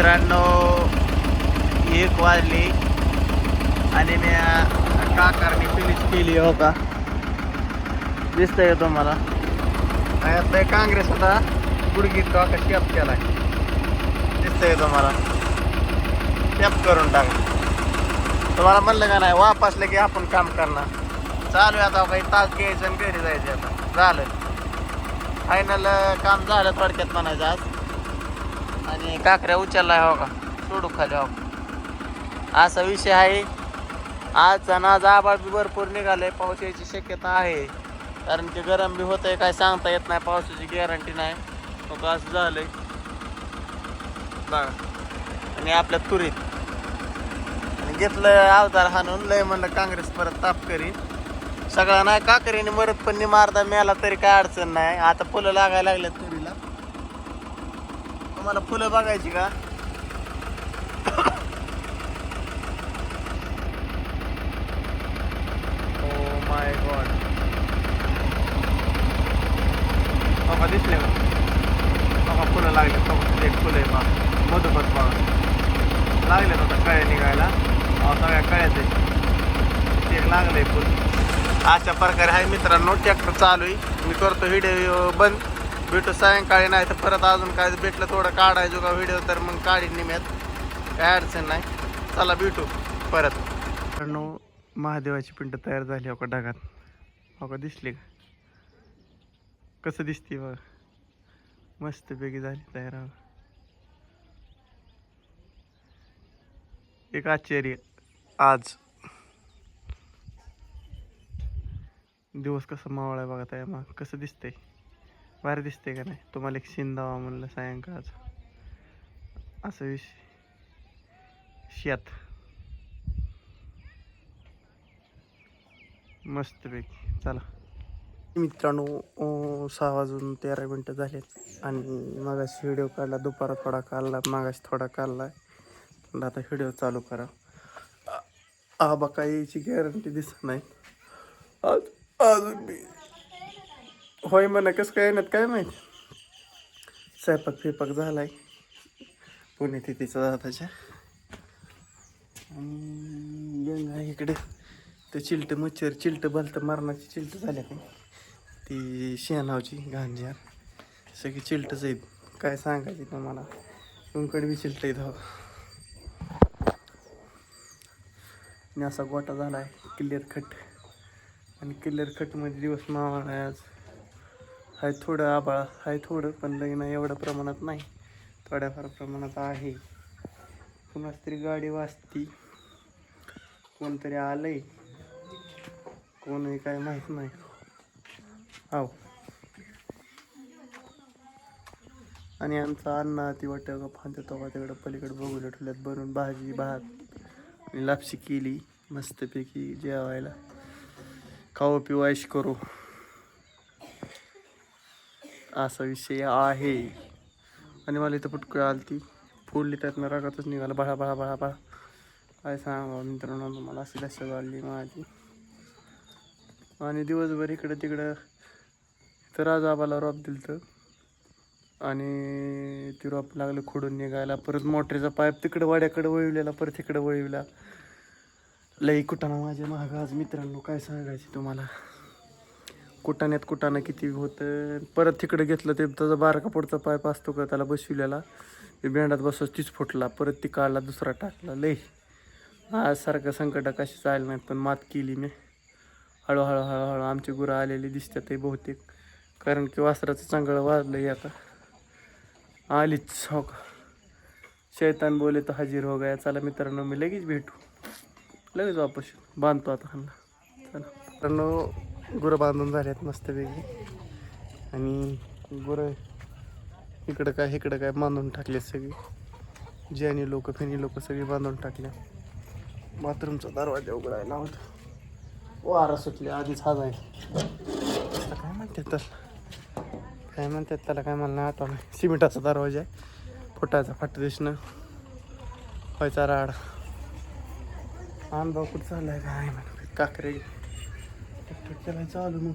मित्रांनो एक वाजली आणि मी काकारनी फिनिश केली हो का? दिसतंय येतो तुम्हाला? आणि आता काँग्रेस होता गुडगीत काका शेप केला दिसतंय येतो तुम्हाला? शेप करून टाक. तुम्हाला म्हणलं का नाही वापसलं की आपण काम करणार. चालू आहे आता काही तास घ्यायचं आणि घरी जायचं आता. झालं. फायनल काम झालं थोडक्यात म्हणायचं आज. आणि काकऱ्या उचलला हो का? सोडू खाली हो असा विषय आहे. आज आणि आज आबाळ बी भरपूर निघाले पाऊस यायची शक्यता आहे. कारण की गरम बी आहे काय सांगता येत नाही. पावसाची गॅरंटी नाही. हो मग असं झालंय. बघा. आणि आपल्या तुरीत. आणि घेतलं अवतार हाणून. लय म्हणलं काँग्रेस परत ताप करी. सगळा नाही काकरीने मरत पण मारदा मिळाला तरी काय अडचण नाही. आता फुलं लागायला लागल्यात. तुम्हाला फुलं बघायची का? माय गॉड बघा दिसले बघा फुलं लागले. एक फुलं आहे बघा मधुपत बघा लागले आता कळ्या निघायला. सगळ्या कळ्याच आहे. एक लागलंय फुल. अशा प्रकारे आहे मित्रांनो ट्रॅक्टर चालू आहे. मी करतो व्हिडिओ बंद. भेटू सायंकाळी नाही तर परत अजून काय भेटलं थोडं काढायचो का व्हिडिओ तर मग काढीन निम्यात काय अडचण नाही. चला भेटू परत. नऊ महादेवाची पिंड तयार झाली हो का ढगात? हो का दिसली का? कसं दिसते बघ. मस्तपैकी झाली तयार हो. एक आश्चर्य. आज. दिवस कसा मावळा आहे बघा त्या मग कसं दिसतंय? भारी दिसते का नाही? तुम्हाला एक सीन दावा म्हणलं सायंकाळचं. असं विषय. शेत. मस्तपैकी. चला. मित्रांनो सहा वाजून तेरा मिनटं झालेत आणि मागाशी व्हिडिओ काढला दुपारा थोडा काढला मागाशी थोडा काढला. पण आता व्हिडिओ चालू करा. आबा काय यायची गॅरंटी दिसत नाही. आज अजून मी होय म्हणा कसं काय येण्यात काय माहीत? स्वयंपाक फिपाक झालाय. पुण्यतिथीचा दादाच्या आणि गंगा इकडे. ते चिलटं मच्छर चिलटं भलत मरणाची चिलटं झाल्या ते ती शेणावची गांजार सगळी चिलटंच आहेत. काय सांगायची तुम्हाला तुमकडे बी चिलटं आहेत हो आणि असा गोटा झाला आहे क्लिअर खट. आणि क्लिअर खटमध्ये दिवस मावळा आज. हाय थोडं आबाळ आहे थोडं पण लई नाही एवढ्या प्रमाणात नाही. थोड्याफार प्रमाणात आहे. कुणाच तरी गाडी वाचती कोणतरी आलंय. कोणही काय माहीत नाही. आव आणि आमचा अण्णा ती वाटतं का फांद्या तो तिकडं पलीकडे बघू ठेवल्यात बनवून भाजी भात. आणि लापशी केली मस्तपैकी जेवायला. खाऊ पिऊ ऐश करू. असा विषय आहे. आणि मला इथं पुटकळ आली ती फोडली त्यातनं रागातच निघाला. बळा बाळा बाळा बळा काय सांगा मित्रांनो मला अशी दशा आली माझी. आणि दिवसभर इकडं तिकडं तर आज आबाला रॉप दिलं तर आणि ती रॉप लागलं खोडून निघायला. परत मोटरीचा पाईप तिकडं वाड्याकडे वळवलेला परत इकडं वळविला. लई कुठं माझ्या महाग आज मित्रांनो काय सांगायचे तुम्हाला? कुटाण्यात कुटाणा किती होतं. परत तिकडे घेतलं ते त्याचा बारका पुढचा पाईप असतो का त्याला बसविलेला. ते बेंडात बसवस तीच फुटला. परत ती काढला दुसरा टाकला. लई आज सारखं संकट कशी चालली नाहीत पण मात केली मी. हळूहळू हळूहळू आमची गुरं आलेली दिसतात ते बहुतेक. कारण की वासराचं चांगलं वाजलंय आता. आलीच हो का? शैतान बोले तर हजीर हो गया. चला मित्रांनो मी लगेच भेटू. लगेच वापस येऊ. बांधतो आता हल्ला चला. मित्रांनो गुरं बांधून झाल्यात मस्तपैकी. आणि गुरं इकडं काय इकडं काय बांधून टाकले सगळी. ज्यानी लोक फेनी लोक सगळी बांधून टाकल्या. बाथरूमचा दरवाजा उघडायला होता. वारा सुटले आधीच हा जाईल. काय म्हणतात त्याला? काय म्हणतात त्याला? काय मला नाही आठवलं सिमेंटाचा दरवाजा आहे. फुटायचा फाट दिसणं. व्हायचा राड. अनुभव कुठं चाललाय? काय म्हणतात काकरे. ट्रॅक्टर केलाय चालू मग.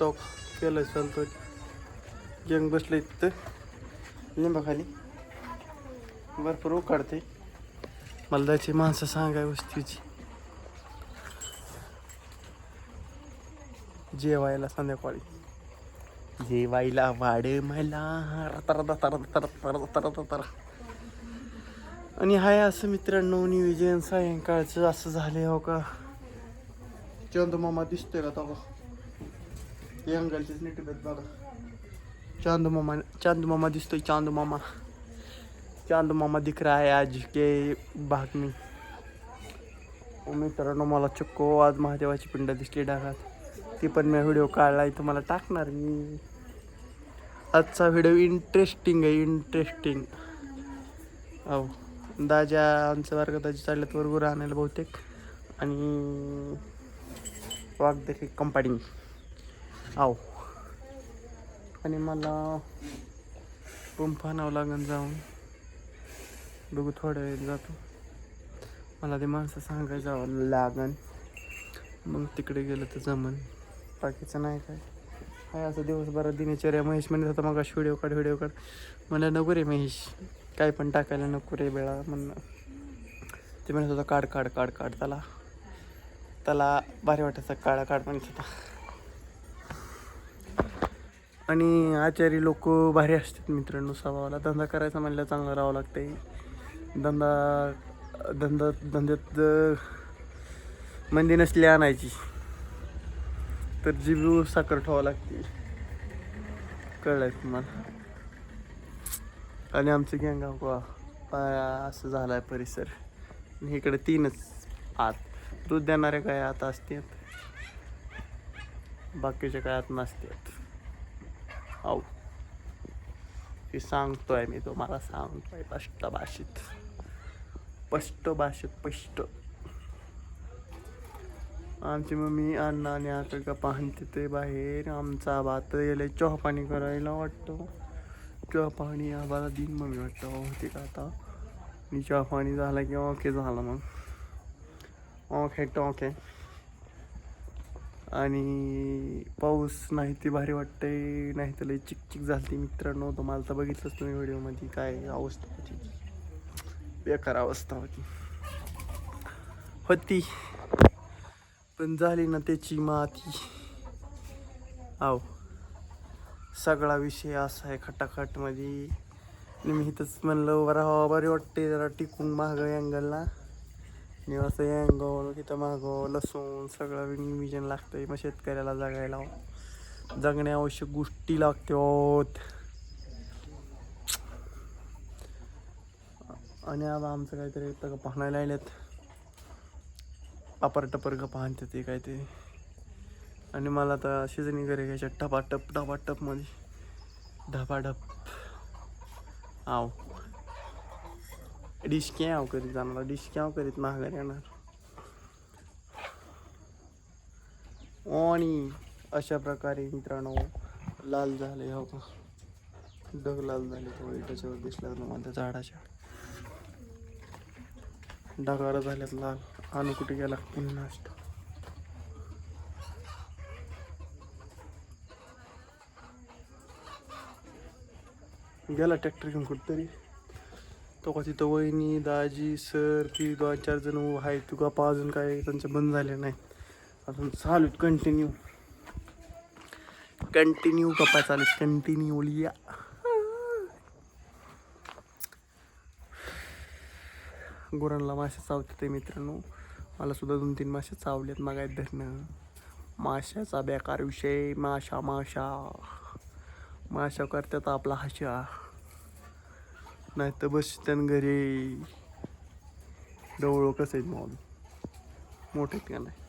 तो केलं चालतो गंग बसलं तिथं लिंबाखाली भरपूर उकाडते मला जायची माणसं सांगाय वस्तीची. जेवायला संध्याकाळी. जेवायला वाढ मला. तर तर तर तर तर तर तर आणि हाय असं मित्रांनो नियोजन सायंकाळचं असं झाले हो का? चंदू मामा दिसतोय का तो हे अंगालचीच नीट बेत बघा. चांदू मामा चांदू मामा दिसतोय चांदू मामा. मामा दिख रहा है आज के भाग में. हो मित्रांनो मला चक्को आज महादेवाची पिंड दिसली डागात ती पण मी व्हिडिओ काढलाय तुम्हाला टाकणार मी. आजचा व्हिडिओ इंटरेस्टिंग आहे इंटरेस्टिंग हो. दाजा आमचं वर्ग दाजी चालल्यात वरगुर आणायला बहुतेक. आणि वाघ देखील कंपाडिंग आव. आणि मला पंप आणावं लागेल जाऊन. बघू थोड्या वेळ जातो. मला ते माणसं सांगायला जावं लागन. मग तिकडे गेलं तर जमन. बाकीचं नाही काय. काय असं दिवसभरात दिनचर्या. महेश म्हणत होता मग व्हिडिओ काढ व्हिडिओ काढ. मला नको रे महेश. काय पण टाकायला नको रे बेळा म्हणणं ते म्हणत होता काढ काढ काढ काढ त्याला त्याला भारी वाटायचं काढा काढ म्हणत होता. आणि आचारी लोक भारी असतात मित्रांनो स्वभावाला. धंदा करायचा म्हणलं चांगलं राहावं लागतंय. धंदा धंदा धंद्यात मंदी नसली आणायची. तर जीव साखर ठेवावं लागते. कळलंय तुम्हाला. आणि आमचं गँग असं असं आहे परिसर. इकडे तीनच आत. दूध देणारे काय आत असतात? बाकीचे काय आत नसतात. आऊ. हे सांगतोय मी तुम्हाला सांगतोय स्पष्ट भाषेत स्पष्ट भाषेत स्पष्ट आमची मम्मी अण्णा आणि आता गप्पा ते बाहेर. आमचा भात गेले चहा पाणी करायला वाटतो. चहा पाणी आम्हाला दिन मम्मी वाटतं. होते का आता? मी चहा पाणी झाला की ओके झालं मग. ओके टॉके आणि पाऊस नाही ते भारी वाटते नाही तर लई चिकचिक झाली मित्रांनो. तुम्हाला तर बघितलंच तुम्ही व्हिडिओमध्ये काय अवस्था होती. बेकार अवस्था होती. होती. पण झाली ना त्याची माती. आव. सगळा विषय असा आहे खटाखटमध्ये. आणि मी इथंच म्हणलं राहावं हो, बरे वाटते जरा टिकून मागं अँगलला. आणि असं अँगल तिथं मागं लसूण सगळं नियोजन आहे मग शेतकऱ्याला जगायला जगण्या आवश्यक गोष्टी लागतात आणि आता आमचं काहीतरी पाहण्याला आल्यात अपर टपर का पाहते ते काय ते आणि मला आता शिजणी घरी घ्यायच्या टपाटप टपाटपमध्ये ढपाढप आव. डिश आव करीत जाणार? डिश आव करीत महागारी येणार? आणि अशा प्रकारे मित्रांनो लाल झाले हो. का डग लाल झाले तो. त्याच्यावर दिसला तुम्हाला त्या झाडाच्या. ढगार झाल्यात लाल. आणू कुठे गेला? पुन्हा गेला ट्रॅक्टर घेऊन कुठतरी. तो का तिथं वहिनी दाजी सर ती दोन चार जण आहे तू गप्पा अजून काय त्यांचं बंद झाले नाही. अजून चालू कंटिन्यू कंटिन्यू गप्पा चालू कंटिन्यू लिया. गुरांना मासे चावते ते मित्रांनो. मला सुद्धा दोन तीन मासे चावलेत मागायत धरणं. माशाचा बेकार विषय माशा माशा. माशा करतात आपला हशा. नाही तर बस त्यानं घरी. डवळं कसं आहेत मॉल मोठे का नाही?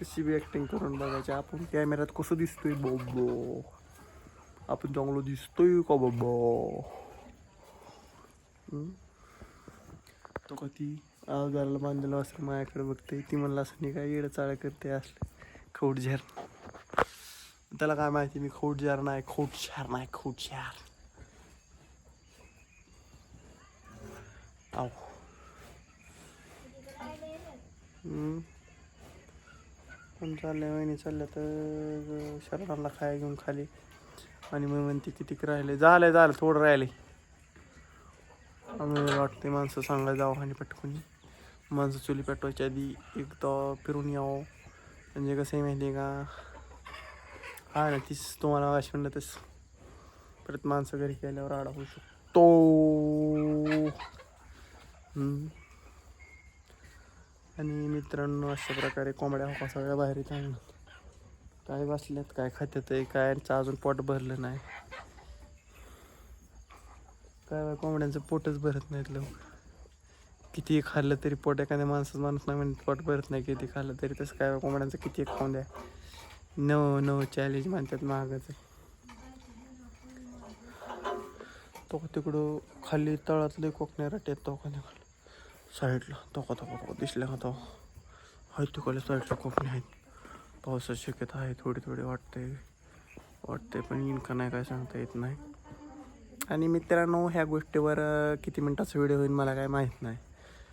कशी बी ॲक्टिंग करून बघायची. आपण कॅमेऱ्यात कसं दिसतोय बोबो? आपण चांगलं दिसतोय का बाबा? तो कधी ती बांधलेला बांधलेलं असं माझ्याकडे बघते ती म्हणलं असं नाही काय येडं चाळ्या करते असलं खौट झेर त्याला काय माहिती मी खोट जार नाही खोट शार नाही खोट शार आव पण चाललंय वहिनी चालल्या तर शरणाला खाया घेऊन खाली. आणि मग म्हणते किती राहिले. झालंय झालं थोडं राहिले. आम्ही वाटते माणसं सांगायला जावं आणि पटकून. माणसं चुली पेटवायच्या आधी एकदा फिरून यावं. म्हणजे कसं आहे माहिती आहे का? हा ना तीच तुम्हाला वाश म्हणलं तस परत माणसं घरी केल्यावर आडा होऊ शकतो. आणि मित्रांनो अशा प्रकारे कोंबड्या होका सगळ्या बाहेर येतात काय बसल्यात काय खात्यात आहे काय यांचं अजून पोट भरलं नाही. काय बा, कोंबड्यांचं पोटच भरत नाहीत लोक किती खाल्लं तरी पोट एखाद्या माणसाचं माणूस नाही म्हणत पोट भरत नाही किती खाल्लं तरी तसं. काय कोंबड्यांचं किती खाऊन द्या. नो नो चॅलेंज म्हणतात महागाचं तो तिकडं खाली तळातले कोकण्या रट्यात तो का खाली. साईडला तो का तो का तो का तो? हाय तिकडल्या साईडला कोकणी आहेत. पावसाची शक्यता आहे थोडी थोडी वाटते. वाटते पण इनका नाही काय सांगता येत नाही. आणि मित्रांनो ह्या गोष्टीवर किती मिनटाचा व्हिडिओ होईल मला काय माहीत नाही.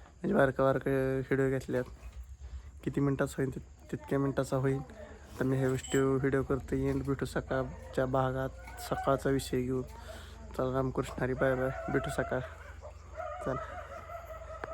म्हणजे बारका बारका व्हिडिओ घेतल्यात. किती मिनटाचा होईल तित- तितक्या मिनटाचा होईल. तर मी हे व्हिडिओ व्हिडिओ करतो येईन भेटू सकाळच्या भागात. सकाळचा विषय घेऊन. चला रामकृष्णारी बाय बाय. भेटू सकाळ. चला.